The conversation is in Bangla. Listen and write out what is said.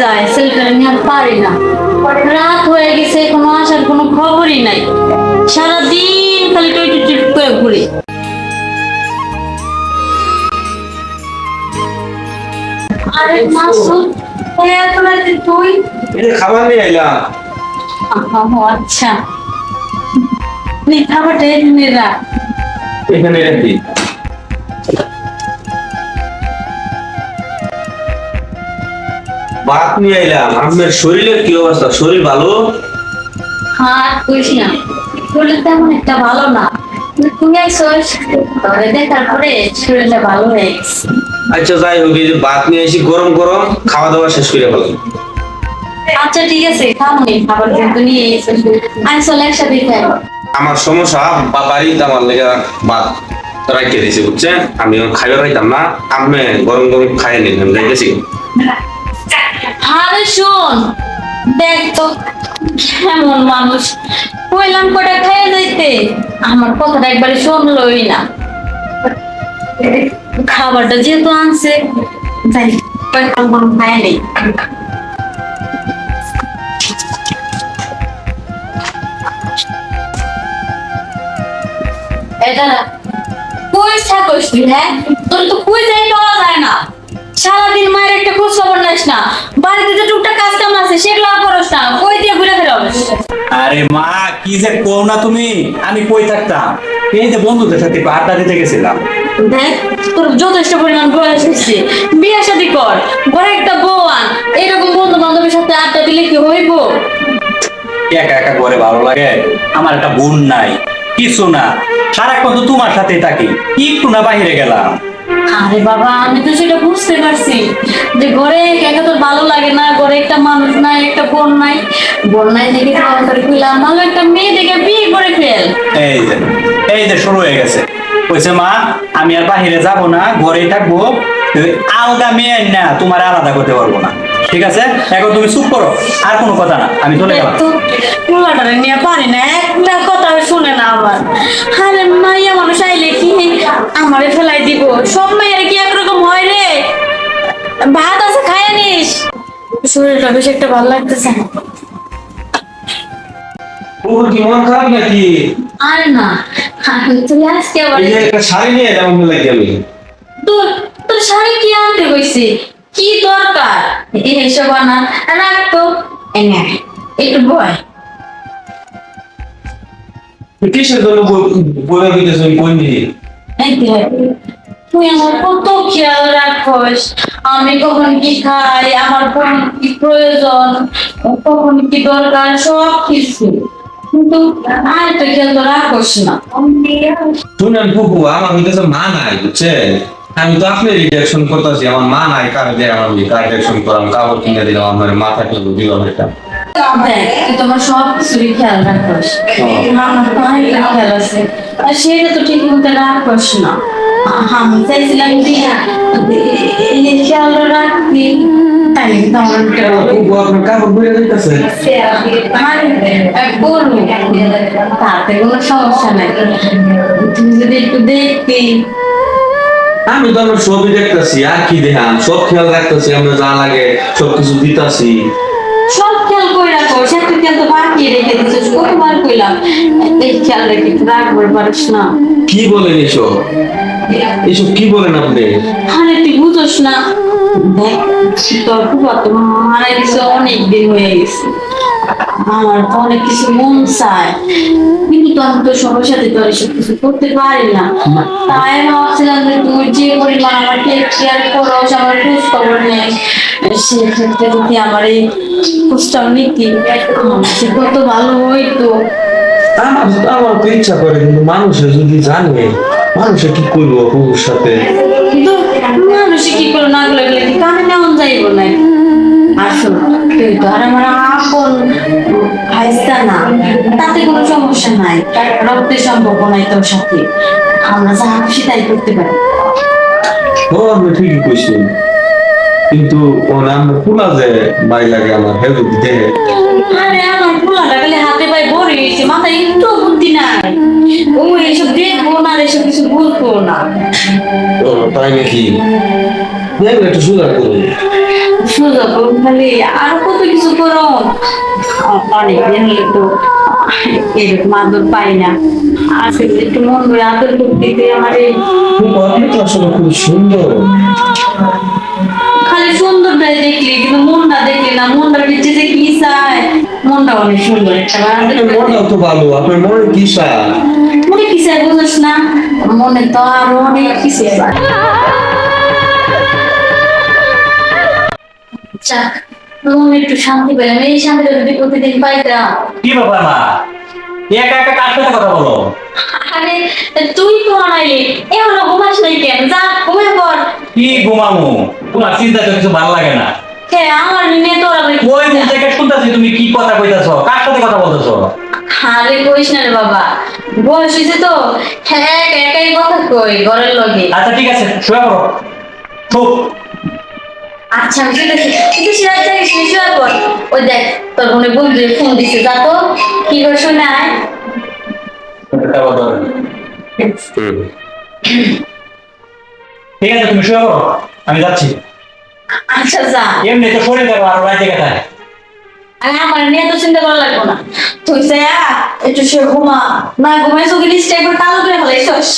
যায় ছেলেটা নিয়ে আর পারি না। রাত হয়ে গেছে কোনো আসার কোনো খবরই নাই। সারাদিন খালি টুইটি টুইট করে ঘুরি। আরে মাসুদ এত রাতে তুই? খাবার নিয়ে আচ্ছা। নে খাবারটা এখানে রাখ। এখানে রাখি ভাত নিয়ে এলাম আপনার শরীরের কি অবস্থা? শরীর ভালো? হ্যাঁ কইস না। শরীর তেমন একটা ভালো না। তুমি আইসোস তবে দেখার পরে শরীরটা ভালো হয়ে গেছে। আচ্ছা যাই হোক এই যে ভাত নিয়ে এসে গরম গরম খাওয়া দাওয়া শেষ করে ফেলাম। আচ্ছা ঠিক আছে খাও নি খাবার কিন্তু নিয়ে এসে। আমি চলে একসাথে খাই আমার সমস্যা বা বাড়িতে আমার লেগে ভাত রাখিয়ে দিয়েছে বুঝছেন? আমি খাইতে পাইতাম না। আপনি গরম গরম খাইয়ে নিলাম আমি যাইতেছি। শোন, দেখ কেমন মানুষ। কইলাম কটা খেয়ে যাইতে, আমার কথাটা একবারে শুনলই না। খাবারটা যেহেতু আনছে এটা কই থাকস তুই হ্যাঁ? তোর তো কই যাই পাওয়া যায় না। সারাদিন মায়ের একটা খোঁজ খবর নিস না। বাড়িতে যে টুকটাক কাজ কাম আছে সেগুলো করস না। কই দিয়ে ঘুরে ফেরস আরে মা কি যে কও না তুমি? আমি কই থাকতাম? এই যে বন্ধুদের সাথে আড্ডা দিতে গেছিলাম। দেখ তোর যথেষ্ট পরিমাণ বয়স হয়েছে। বিয়ে শাদি কর ঘরে একটা বউ আন। এরকম বন্ধু বান্ধবের সাথে আড্ডা দিলে কি হইব? একা একা করে ভালো লাগে? আমার একটা বোন নাই। কিছু না। সারাক্ষণ তো তোমার সাথে থাকি। একটু না বাইরে গেলাম। আরে বাবা আমি তো সেটা বুঝতে পারছি। যে ঘরে একা তোর ভালো লাগে না? ঘরে একটা মানুষ নাই একটা বোন নাই। বোন নাই দেখে করে একটা মেয়ে দেখে বিয়ে করে ফেল। এই যে এই যে শুরু হয়ে গেছে। কইছে মা আমি আর বাহিরে যাব না ঘরেই থাকব। আলগা মেয়ে না তোমার আলাদা করতে পারব না। ঠিক আছে? এখন তুমি চুপ করো আর কোনো কথা না আমি চলে গেলাম। পোলাটারে নিয়ে পারি না একটা কথা শুনে না আমার। আরে কি আমারে ফেলাই দিব। সব মাইয়ারে কি একরকম হয় রে? ভাত আছে খাইয়া নিস। শরীরটা বেশ একটা ভালো লাগতেছে না। ওর কি মন খারাপ নাকি? আরে না। আমি আজকে আবার এই একটা শাড়ি নিয়ে এলাম আপনার লাগে আমি। তোর তোর শাড়ি কি আনতে হয়েছে কি দরকার? এইসব আনা। রাখ তো এনে একটু বয়। কিসের জন্য বই তুই আমার কত খেয়াল রাখস? আমি কখন কি খাই? আমার কোন কি প্রয়োজন? কখন কি দরকার? সব কিছু কিন্তু আর তো খেয়াল তো রাখস না। শুনেন ফুফু আমার হইতেছে মা নাই বুঝছেন আমি তো আপনার রিডাকশন করতেছি, আমার মা নাই, কার দিয়ে আমার কার রিডাকশন করাম? কাপড় কিনে দিলাম, আমার মা থাকলে দিলাম এটা। তোমার সব কিছুরই খেয়াল রাখস। আমার তো অনেকটা খেয়াল আছে। আর সেটা তো ঠিক মতো রাখস না। আমি চাইছিলাম যে খেয়াল রাখবি। তাতে কোনো সমস্যা নাই। তুমি যদি একটু দেখতি। আমি তো আমার সবই দেখতেছি। আর কি দেখাম? সব খেয়াল রাখতেছি আমরা যা লাগে সব কিছু দিতাছি। সব খেয়াল করে রাখো সে তুই খেয়াল তো বাকি রেখে মার কইলাম এই খেয়াল রেখে একটু রাখব পারিস না। কি বলেন এসব? এসব কি বলেন আপনি? আরে তুই বুঝোস না। দেখ তোর ফুফা তো মারা গেছে অনেক দিন হয়ে গেছে। আমার তো অনেক কিছু মন চায়। কিন্তু তো আমি তো সবার সাথে তো এসব কিছু করতে পারি না। তাই ভাবছিলাম যে তুই যে পরিমাণ আমাকে কেয়ার করস আমার খোঁজ খবর নেই সেক্ষেত্রে যদি আমার এই খোঁজটাও নিতি আমার কত ভালো হইতো। আমার আমার তো ইচ্ছা করে কিন্তু মানুষে যদি জানে মানুষে কি করব ফুফুর সাথে? মানুষে কি করে না গেলে গেলে কি কানে নেওয়া যাইব না? আসল তুই তো আর আমার আপন ভাইস্তা না তাতে কোনো সমস্যা নাই রক্তের সম্পর্ক নাই তোর সাথে। আমরা যা খুশি তাই করতে পারি। ও আপনি ঠিকই কইছেন। কিন্তু ও নাম খোলা যে বাই লাগে আমার হেলথ দেহে। আরে আমার গেছে মাথায় একটু বুদ্ধি নাই। ও এসব দেখব না এসব কিছু বুঝব না। তাই নাকি? দেখবে একটু করুন সোজা করুন খালি আরও কত কিছু করো। অনেক দিন হলে তো এরকম আদর পাই না। আজকে একটু মন করে আদর করতে আমার এই খুব সুন্দর। খালি দেখলি কিন্তু দেখলি না ভিতরে যে কি চায়? মনটা অনেক সুন্দর একটা মনটাও তো ভালো আপনার মনে কি চায়? মনে কি চায় বুঝিস না? মনে তো আরও অনেক কিছু চায় যাক মনে একটু শান্তি পেলাম। এই শান্তিটা যদি প্রতিদিন পাইতাম। কি ব্যাপার মা? এই একা একা কার সাথে কথা বলো? আরে তুই তো আনাইলি এখনও ঘুমাস নাই কেন? যা ঘুমিয়ে পড় কি ঘুমামু? তোমার চিন্তা কিছু ভালো লাগে না। হে আমার নিয়ে তোর ওই মুখ থেকে শুনতেছি তুমি কি কথা কইতাছো? কার সাথে কথা বলতেছো? আরে কইস না রে বাবা বয়স হয়েছে তো হ্যাঁ একাই কথা কই ঘরের লগে। আচ্ছা ঠিক আছে শুয়ে পড়ো। চুপ আচ্ছা আমি শুনেছি কিন্তু সিরাজ জানিস শুয়ে পড়। ওই দেখ তোর বন্ধু ফোন দিছে যা তো। কি করে শুনে আয়। ঠিক আছে তুমি শুয়ে পড়ো। আমি যাচ্ছি। আচ্ছা যা। এমনি তো শরীর দেখো আর রাইতে গেছে। আমি আমার নিয়ে তো চিন্তা করা লাগবো না। তুই যা একটু শুয়ে ঘুমা। না ঘুমাই চোখে নিশ্চয় একবার তাহলে করে ফেলাইছস।